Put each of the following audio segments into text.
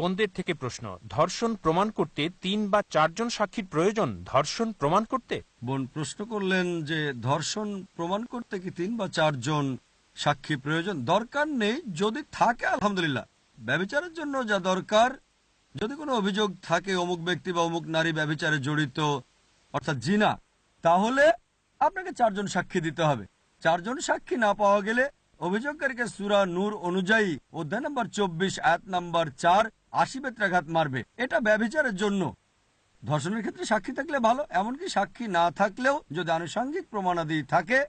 বোনদের থেকে প্রশ্ন, ধর্ষণ প্রমাণ করতে তিন বা চারজন সাক্ষীর প্রয়োজন, ধর্ষণ প্রমাণ করতে? বোন, প্রশ্ন করলেন যে ধর্ষণ প্রমাণ করতে কি তিন বা চারজন সাক্ষী প্রয়োজন? দরকার নেই, যদি থাকে, আলহামদুলিল্লাহ। ব্যবচারের জন্য যা দরকার, যদি কোনো অভিযোগ থাকে অমুক ব্যক্তি বা অমুক নারী ব্যবচারে জড়িত, অর্থাৎ জিনা, তাহলে আপনাকে চারজন সাক্ষী দিতে হবে। চারজন সাক্ষী না পাওয়া গেলে অভিযোগকারীকে সুরা নূর অনুযায়ী অধ্যায় নম্বর চব্বিশ, আয়াত নম্বর চার আশি বেত্রাঘাত মারবে। এটা ব্যবচারের জন্য। ধর্ষণের ক্ষেত্রে সাক্ষী থাকলে ভালো, এমনকি সাক্ষী না থাকলেও যদি আনুষঙ্গিক প্রমাণাদি থাকে,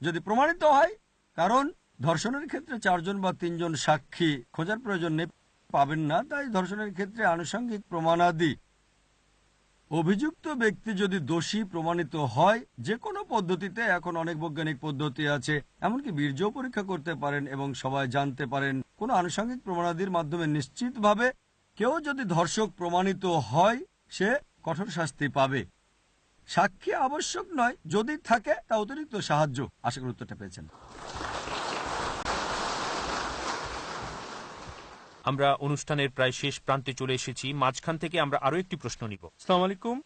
যদি প্রমাণিত হয়, কারণ ধর্ষণের ক্ষেত্রে চারজন বা তিনজন সাক্ষী খোঁজার প্রয়োজন নেই, পাবেন না, তাই ধর্ষণের ক্ষেত্রে আনুষঙ্গিক প্রমাণাদি অভিযুক্ত ব্যক্তি যদি দোষী প্রমাণিত হয় যে কোনো পদ্ধতিতে এখন অনেক বৈজ্ঞানিক পদ্ধতি আছে। এমনকি বীর্য পরীক্ষা করতে পারেন এবং সবাই জানতে পারেন। কোনো আনুষঙ্গিক প্রমাণাদির মাধ্যমে নিশ্চিতভাবে কেউ যদি ধর্ষক প্রমাণিত হয়, সে কঠোর শাস্তি পাবে। সাক্ষী আবশ্যক নয়, যদি থাকে তা অতিরিক্ত সাহায্য। আশা করি উত্তরটা পেয়েছেন। আমরা অনুষ্ঠানের প্রায় শেষ প্রান্তে চলে এসেছি। মাঝখান থেকে আমরা আরও একটি প্রশ্ন নিব। সালাম আলাইকুম।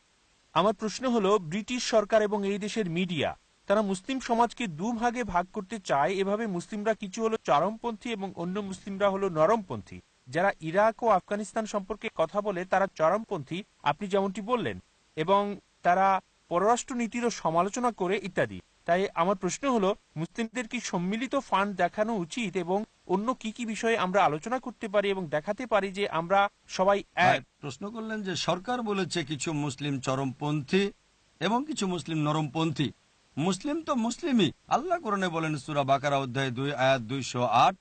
আমার প্রশ্ন হলো ব্রিটিশ সরকার এবং এই দেশের মিডিয়া তারা মুসলিম সমাজকে দুভাগে ভাগ করতে চায়। এভাবে মুসলিমরা কিছু হলো চরমপন্থী এবং অন্য মুসলিমরা হলো নরমপন্থী। যারা ইরাক ও আফগানিস্তান সম্পর্কে কথা বলে তারা চরমপন্থী আপনি যেমনটি বললেন এবং তারা পররাষ্ট্র নীতিরও সমালোচনা করে ইত্যাদি। তাই আমার প্রশ্ন হলো মুসলিমদের কি সম্মিলিত ফান্ড দেখানো উচিত এবং অন্য কি কি বিষয়ে আমরা আলোচনা করতে পারি এবং দেখাতে পারি যে আমরা সবাই এক? প্রশ্ন করলেন যে সরকার বলেছে কিছু মুসলিম চরমপন্থী এবং কিছু মুসলিম নরমপন্থী। মুসলিম তো মুসলিমই। আল্লাহ কোরআনে বলেন সুরা বাকারা অধ্যায় দুই আয়াত দুইশো আট।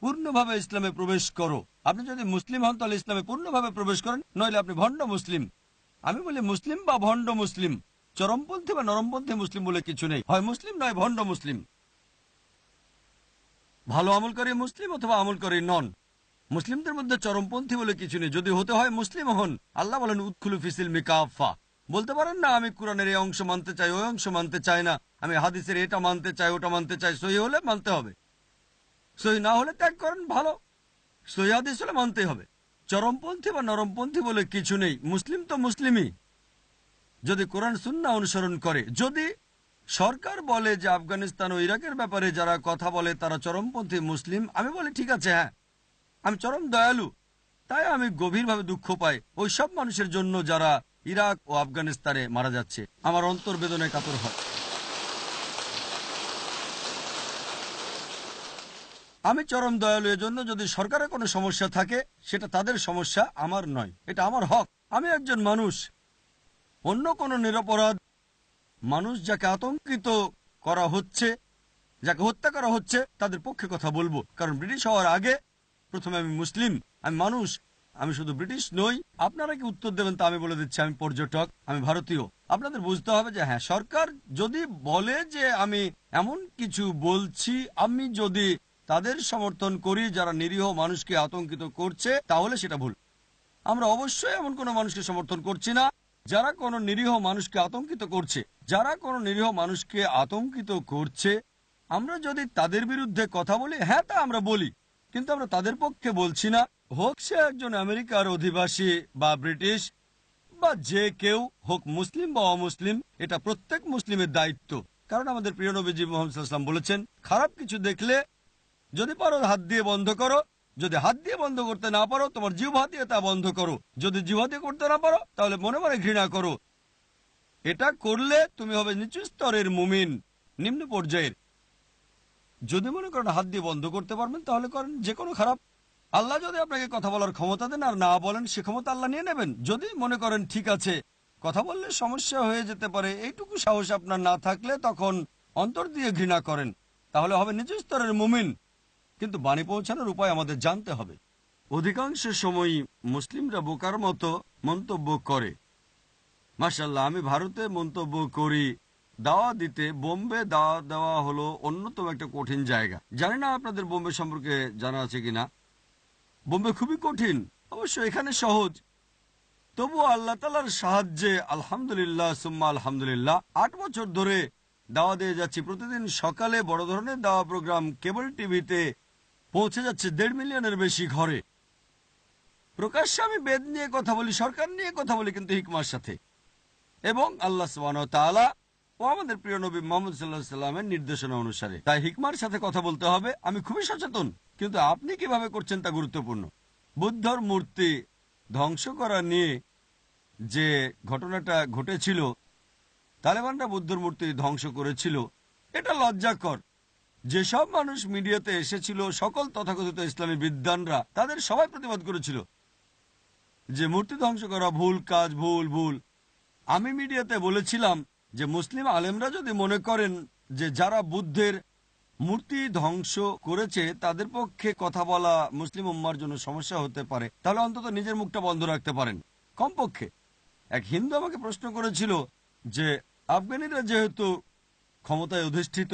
পূর্ণভাবে ইসলামে প্রবেশ করো। আপনি যদি মুসলিম হন তাহলে ইসলামে পূর্ণভাবে প্রবেশ করেন নইলে আপনি ভণ্ড মুসলিম। আমি বলি মুসলিম বা ভণ্ড মুসলিম? চরমপন্থী বা নরমপন্থী মুসলিম বলে কিছু নেই। হয় মুসলিম নয় ভণ্ড মুসলিম। ভালো আমলকারী মুসলিম অথবা আমলকারী নন? মুসলিমদের মধ্যে চরমপন্থী বলে কিছু নেই। যদি হতে হয় মুসলিম হন, আল্লাহ বলেন উৎখুলু ফিসিল মিকাফা বলতে পারেন, না, আমি কোরআনের এই অংশ মানতে চাই, ওই অংশ মানতে চাই না। আমি হাদিসের এটা মানতে চাই, ওটা মানতে চাই। সহি হলে মানতে হবে। সহি না হলে ত্যাগ করেন, ভালো। সহি হাদিস হলে মানতেই হবে। চরমপন্থী বা নরমপন্থী বলে কিছু নেই। মুসলিম তো মুসলিমই। যদি কোরআন সুন্না অনুসরণ করে, যদি সরকার বলে যে আফগানিস্তান ও ইরাকের ব্যাপারে যারা কথা বলে তারা চরমপন্থী মুসলিম। আমি বলি, ঠিক আছে হ্যাঁ। আমি চরম দয়ালু। তাই আমি গভীরভাবে দুঃখ পাই ওই সব মানুষের জন্য যারা ইরাক ও আফগানিস্তানে মারা যাচ্ছে। আমার অন্তর বেদনায় কাতর হয় আমি চরম দয়ালু, এজন্য যদি সরকারের কোনো সমস্যা থাকে, সেটা তাদের সমস্যা, আমার নয়। এটা আমার হক। আমি একজন মানুষ। অন্য কোনো নিরপরাধ মানুষ যাকে আতঙ্কিত করা হচ্ছে, যাকে হত্যা করা হচ্ছে, তাদের পক্ষে কথা বলব। কারণ ব্রিটিশ হওয়ার আগে প্রথমে আমি মুসলিম, আমি মানুষ, আমি শুধু ব্রিটিশ নই। আপনারা কি উত্তর দেবেন তা আমি বলে দিচ্ছি, আমি পর্যটক, আমি ভারতীয়। আপনাদের বুঝতে হবে যে হ্যাঁ সরকার যদি বলে যে আমি এমন কিছু বলছি, আমি যদি তাদের সমর্থন করি, যারা নিরীহ মানুষকে আতঙ্কিত করছে, তাহলে সেটা ভুল। আমরা অবশ্যই এমন কোনো মানুষকে সমর্থন করছি না। যারা কোনো নিরীহ মানুষকে আতঙ্কিত করছে, যারা কোনো নিরীহ মানুষকে আতঙ্কিত করছে, আমরা যদি তাদের বিরুদ্ধে কথা বলি হ্যাঁ তা আমরা বলি, কিন্তু আমরা তাদের পক্ষে বলছি না। হোক সে একজন আমেরিকার অধিবাসী বা ব্রিটিশ বা যে কেউ, হোক মুসলিম বা অমুসলিম, এটা প্রত্যেক মুসলিমের দায়িত্ব। কারণ আমাদের প্রিয় নবীজি মোহাম্মদ বলেছেন, খারাপ কিছু দেখলে যদি পারো হাত দিয়ে বন্ধ করো যদি হাত দিয়ে বন্ধ করতে না পারো, তোমার জিহ্বা দিয়ে তা বন্ধ করো। যদি জিহ্বা দিয়ে করতে না পারো, তাহলে মনে মনে ঘৃণা করো। এটা করলে তুমি হবে নিচু স্তরের মুমিন, নিম্ন পর্যায়ের। যদি মনে করেন হাত দিয়ে বন্ধ করতে পারবেন, তাহলে করেন যে কোনো খারাপ। আল্লাহ যদি আপনাকে কথা বলার ক্ষমতা দেন আর না বলেন, সে ক্ষমতা আল্লাহ নিয়ে নেবেন। যদি মনে করেন ঠিক আছে, কথা বললে সমস্যা হয়ে যেতে পারে। এইটুকু সাহস আপনার না থাকলে তখন অন্তর দিয়ে ঘৃণা করেন। তাহলে হবে নিচু স্তরের মুমিন। কিন্তু বাণী পৌঁছানোর উপায় আমাদের জানতে হবে। অধিকাংশ সময়ই মুসলিমরা বোকার মতো মন্তব্য করে। মার্শাল্লাহ আমি ভারতে মন্তব্য করি দাওয়া দিতে বোম্বে দাওয়া দেওয়া হলো অন্যতম একটা কঠিন জায়গা। জানি না আপনাদের বোম্বে সম্পর্কে জানা আছে কিনা বোম্বে খুবই কঠিন, অবশ্য এখানে সহজ। তবু আল্লাহ তালার সাহায্যে আলহামদুলিল্লাহ, সুম্মা আলহামদুলিল্লাহ, আট বছর ধরে দাওয়া দিয়ে যাচ্ছি। প্রতিদিন সকালে বড় ধরনের দাওয়া প্রোগ্রাম কেবল টিভিতে পৌঁছে যাচ্ছে দেড় মিলিয়নের বেশি ঘরে। প্রকাশ্যে আমি বেদ নিয়ে কথা বলি, সরকার নিয়ে কথা বলি কিন্তু হিকমার সাথে। এবং আল্লাহ ওয়া ও আমাদের প্রিয় নবী মোহাম্মদ সাল্লাহ সাল্লামের নির্দেশনা অনুসারে। তাই হিকমার সাথে কথা বলতে হবে, আমি খুবই সচেতন। কিন্তু আপনি কীভাবে করছেন তা গুরুত্বপূর্ণ। বুদ্ধর মূর্তি ধ্বংস করা নিয়ে যে ঘটনাটা ঘটেছিল, তালেবানরা বুদ্ধর মূর্তি ধ্বংস করেছিল, এটা লজ্জাকর। যেসব মানুষ মিডিয়াতে এসেছিল, সকল তথাকথিত ইসলামী বিদ্বানরা তাদের সবাই প্রতিবাদ করেছিল যে মূর্তি ধ্বংস করা ভুল কাজ, ভুল ভুল। আমি মিডিয়াতে বলেছিলাম যে মুসলিম আলেমরা যদি মনে করেন যে যারা বুদ্ধের মূর্তি ধ্বংস করেছে, তাদের পক্ষে কথা বলা মুসলিম উম্মার জন্য সমস্যা হতে পারে, তাহলে অন্তত নিজের মুখটা বন্ধ রাখতে পারেন। কমপক্ষে। এক হিন্দু আমাকে প্রশ্ন করেছিল যে, আফগানিরা যেহেতু ক্ষমতায় অধিষ্ঠিত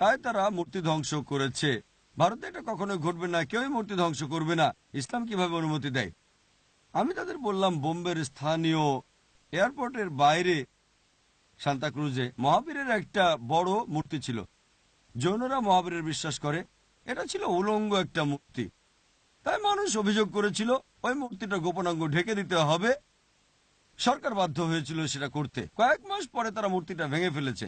তাই তারা মূর্তি ধ্বংস করেছে। ভারতে এটা কখনো ঘটবে না, কেউই মূর্তি ধ্বংস করবে না। ইসলাম কীভাবে অনুমতি দেয়? আমি তাদের বললাম, বোম্বের স্থানীয় এয়ারপোর্টের বাইরে সান্তাক্রুজে মহাবীরের একটা বড় মূর্তি ছিল। জৈনরা মহাবীরের বিশ্বাস করে, এটা ছিল উলঙ্গ একটা মূর্তি। তাই মানুষ অভিযোগ করেছিল, ওই মূর্তিটা গোপনাঙ্গ ঢেকে দিতে হবে। সরকার বাধ্য হয়েছিল সেটা করতে। কয়েক মাস পরে তারা মূর্তিটা ভেঙে ফেলেছে।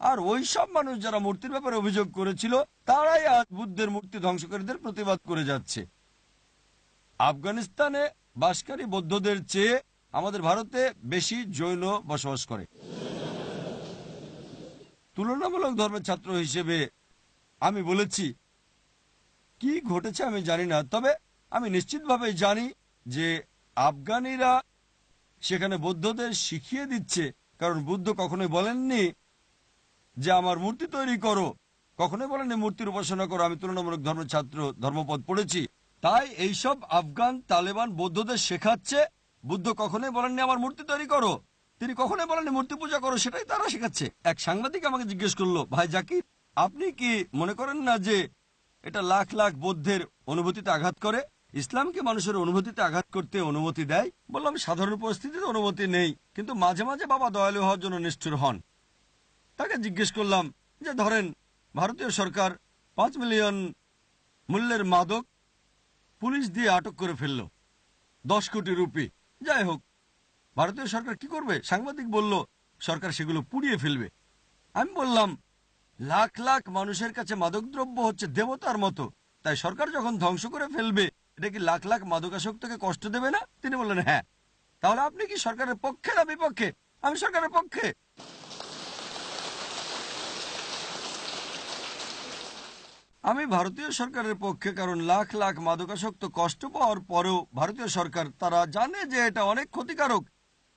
আর ওই সব মানুষ যারা মূর্তির ব্যাপারে অভিযোগ করেছিল, তারাই আজ বুদ্ধের মূর্তি ধ্বংসকারীদের প্রতিবাদ করে যাচ্ছে। আফগানিস্তানে বাসকারী বৌদ্ধদের চেয়ে আমাদের ভারতে বেশি জৈন বসবাস করে। তুলনামূলক ধর্মের ছাত্র হিসেবে আমি বলেছি, কি ঘটেছে আমি জানি না, তবে আমি নিশ্চিতভাবে জানি যে আফগানিরা সেখানে বৌদ্ধদের শিখিয়ে দিচ্ছে, কারণ বুদ্ধ কখনোই বলেননি যে আমার মূর্তি তৈরি করো। কখনোই বলেননি মূর্তির উপাসনা করো, আমি তুলনামূলক ধর্মের ছাত্র, ধর্মপদ পড়েছি। তাই এইসব আফগান তালেবান বৌদ্ধদের শেখাচ্ছে, বুদ্ধ কখনোই বলেননি আমার মূর্তি তৈরি করো। তিনি কখনোই বলেননি মূর্তি পূজা করো, সেটাই তারা শেখাচ্ছে। এক সাংবাদিক আমাকে জিজ্ঞেস করল, ভাই জাকির, আপনি কি মনে করেন না যে এটা লাখ লাখ বৌদ্ধের অনুভূতিতে আঘাত করে? ইসলামকে মানুষের অনুভূতিতে আঘাত করতে অনুমতি দেয়? বললাম, সাধারণ পরিস্থিতিতে অনুমতি নেই, কিন্তু মাঝে মাঝে বাবা দয়ালু হওয়ার জন্য নিষ্ঠুর হন। তাকে জিজ্ঞেস করলাম যে, ধরেন, ভারতীয় সরকার পাঁচ মিলিয়ন মূল্যের মাদক পুলিশ দিয়ে আটক করে ফেলল, দশ কোটি রুপি। যাই হোক, ভারতীয় সরকার কি করবে? সাংবাদিক বলল, সরকার সেগুলো পুড়িয়ে ফেলবে। আমি বললাম, লাখ লাখ মানুষের কাছে মাদকদ্রব্য হচ্ছে দেবতার মতো। তাই সরকার যখন ধ্বংস করে ফেলবে, এটা কি লাখ লাখ মাদকাসক্তকে কষ্ট দেবে না? তিনি বললেন হ্যাঁ। তাহলে আপনি কি সরকারের পক্ষে না বিপক্ষে? আমি সরকারের পক্ষে। আমি ভারতীয় সরকারের পক্ষে, কারণ লাখ লাখ মাদকাসক্ত কষ্ট পাওয়ার পরেও ভারতীয় সরকার, তারা জানে যে এটা অনেক ক্ষতিকারক।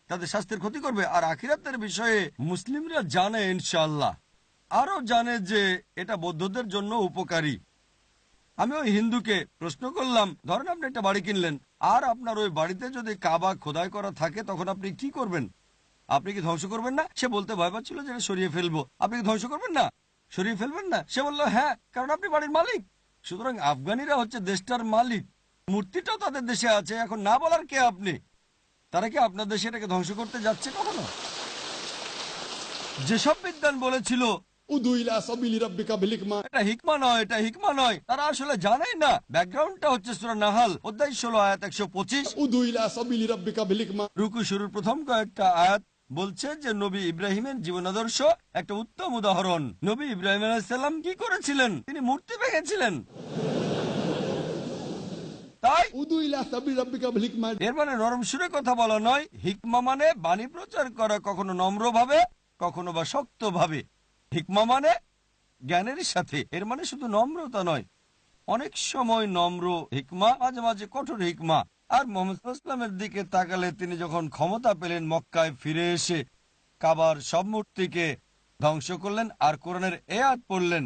তাদের স্বাস্থ্যের ক্ষতি করবে। আর আখিরাতের বিষয়ে মুসলিমরা জানে ইনশাল্লাহ আরও জানে যে এটা বৌদ্ধদের জন্য উপকারী। আমি ওই হিন্দুকে প্রশ্ন করলাম, ধরেন আপনি একটা বাড়ি কিনলেন, আর আপনার ওই বাড়িতে যদি কাবা খোদাই করা থাকে, তখন আপনি কি করবেন? আপনি কি ধ্বংস করবেন না? সে বলতে ভয় পাচ্ছিল যে সরিয়ে ফেলব। আপনি কি ধ্বংস করবেন না? সরিয়ে ফেলবেন না? সে বলল হ্যাঁ কারণ আপনি বাড়ির মালিক। সুতরাং আফগানিরা হচ্ছে দেশটার মালিক। মূর্তিটাও তাদের দেশে আছে এখন না বলার কে আপনি? তারা কি আপনার দেশে এটাকে ধ্বংস করতে যাচ্ছে কখনো? যেসব বিদ্যান বলেছিল আয়াত একশো পঁচিশ। রুকু শুরুর প্রথম কয়েকটা আয়াত। বলছে যে নবী ইব্রাহিমের জীবনাদর্শ একটা উত্তম উদাহরণ। নবী ইব্রাহিম আলাহিসাল্লাম কি করেছিলেন? তিনি মূর্তি ভেঙেছিলেন। মানে নরম কথা বলা নয়। হিকমা মানে বাণী প্রচার করা কখনো নম্রভাবে কখনো বা শক্তভাবে। হিকমা মানে জ্ঞানের সাথে। এর মানে শুধু নম্রতা নয়। অনেক সময় নম্র হিকমা মাঝে মাঝে কঠোর হিকমা। আর মোহাম্মদের দিকে তাকালে তিনি যখন ক্ষমতা পেলেন মক্কায় ফিরে এসে কাবার সব মূর্তিকে ধ্বংস করলেন আর কোরআনের এ পড়লেন।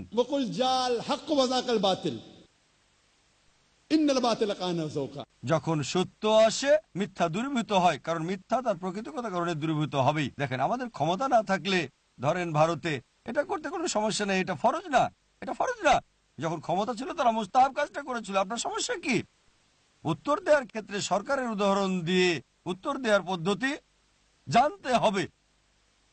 যখন সত্য আসে মিথ্যা দূরীভূত হয় কারণ মিথ্যা তার প্রকৃত কথা কারণে দূরীভূত হবেই। দেখেন আমাদের ক্ষমতা না থাকলে ধরেন ভারতে এটা করতে কোনো সমস্যা নেই এটা ফরজ না এটা ফরজ না। যখন ক্ষমতা ছিল তারা মুস্তাহাব কাজটা করেছিল আপনার সমস্যা কি? উত্তর দেওয়ার ক্ষেত্রে সরকারের উদাহরণ দিয়ে উত্তর দেওয়ার পদ্ধতি জানতে হবে।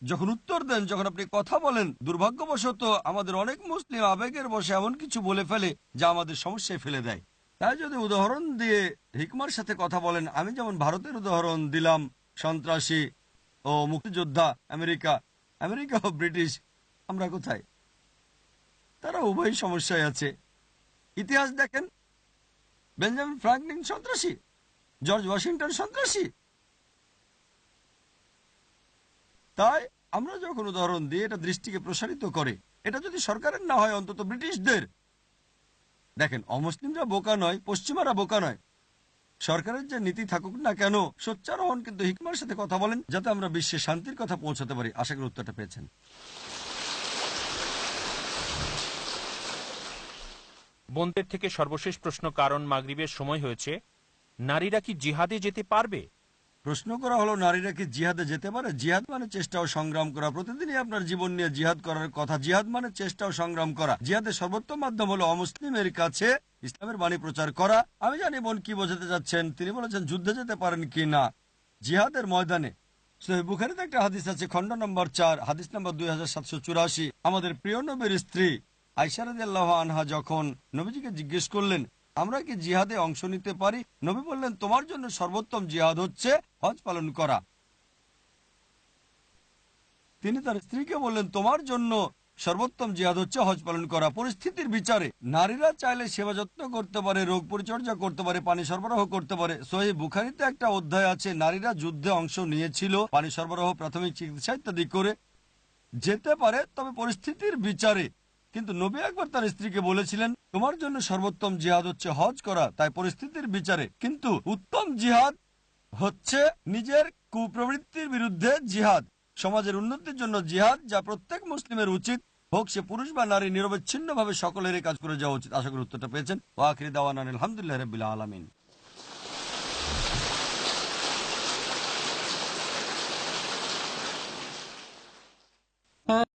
যখন উত্তর দেন, যখন আপনি কথা বলেন, দুর্ভাগ্যবশত আমাদের অনেক মুসলিম আবেগের বসে এমন কিছু বলে ফেলে যা আমাদের সমস্যায় ফেলে দেয়। তাই যদি উদাহরণ দিয়ে হিকমার সাথে কথা বলেন, আমি যেমন ভারতের উদাহরণ দিলাম, সন্ত্রাসী ও মুক্তিযোদ্ধা আমেরিকা আমেরিকা ও ব্রিটিশ, আমরা কোথায়? তারা উভয় সমস্যায় আছে। ইতিহাস দেখেন বেঞ্জামিন ফ্রাঙ্কলিন সন্ত্রাসী, জর্জ ওয়াশিংটন সন্ত্রাসী। তাই আমরা যখন উদাহরণ দিয়ে এটা দৃষ্টিকে প্রসারিত করে, এটা যদি সরকারের না হয়, অন্তত ব্রিটিশদের। দেখেন, অমুসলিমরা বোকা নয়, পশ্চিমারা বোকা নয়। সরকারের যে নীতি থাকুক না কেন, সোচ্চার হন, কিন্তু হিকমার সাথে কথা বলেন, যাতে আমরা বিশ্বে শান্তির কথা পৌঁছাতে পারি। আশা করি উত্তরটা পেয়েছেন। বোনদের থেকে সর্বশেষ প্রশ্ন কারণ মাগরিবের সময় হয়েছে, নারীরা কি জিহাদে যেতে পারবে? প্রশ্ন করা হলো, নারীরা কি জিহাদে যেতে পারে? জিহাদ মানে চেষ্টা ও সংগ্রাম করা। প্রতিদিনই আপনার জীবন নিয়ে জিহাদ করার কথা। জিহাদ মানে চেষ্টা ও সংগ্রাম করা। জিহাদের সর্বোত্তম মাধ্যম হলো অমুসলিমের কাছে ইসলামের বাণী প্রচার করা। আমি জানি বোন কি বোঝাতে যাচ্ছেন তিনি বলেছেন, যুদ্ধে যেতে পারেন কি না? জিহাদের ময়দানে বুখারিতে একটা হাদিস আছে, খণ্ড নম্বর চার, হাদিস নম্বর দুই হাজার সাতশো চুরাশি। আমাদের প্রিয় নবীর স্ত্রী আইসারাদিল্লাহ আনহা যখন নবীজিকে জিজ্ঞেস করলেন, আমরা কি জিহাদে অংশ নিতে পারি? নবী বললেন, তোমার জন্য সর্বোত্তম জিহাদ হচ্ছে হজ পালন করা। তিনি তার স্ত্রীকে বললেন, তোমার জন্য সর্বোত্তম জিহাদ হচ্ছে হজ পালন করা। পরিস্থিতির বিচারে নারীরা চাইলে সেবা যত্ন করতে পারে, রোগ পরিচর্যা করতে পারে, পানি সরবরাহ করতে পারে। সহি বুখারিতে একটা অধ্যায় আছে, নারীরা যুদ্ধে অংশ নিয়েছিল, পানি সরবরাহ, প্রাথমিক চিকিৎসা ইত্যাদি করে যেতে পারে। তবে পরিস্থিতির বিচারে কিন্তু নবী একবার তার স্ত্রীকে বলেছিলেন, তোমার জন্য সর্বোত্তম জিহাদ হচ্ছে হজ করা, তাই পরিস্থিতির বিচারে। কিন্তু উত্তম জিহাদ হচ্ছে নিজের কুপ্রবৃত্তির বিরুদ্ধে জিহাদ। সমাজের উন্নতির জন্য জিহাদ যা প্রত্যেক মুসলিমের উচিত হোক, সে পুরুষ বা নারী নিরবচ্ছিন্ন ভাবে সকলের এই কাজ করে যাওয়া উচিত। আশা করি উত্তরটা পেয়েছেন। ওয়াকির দাওয়ান আলহামদুলিল্লাহ রবিল্লা আলমিন।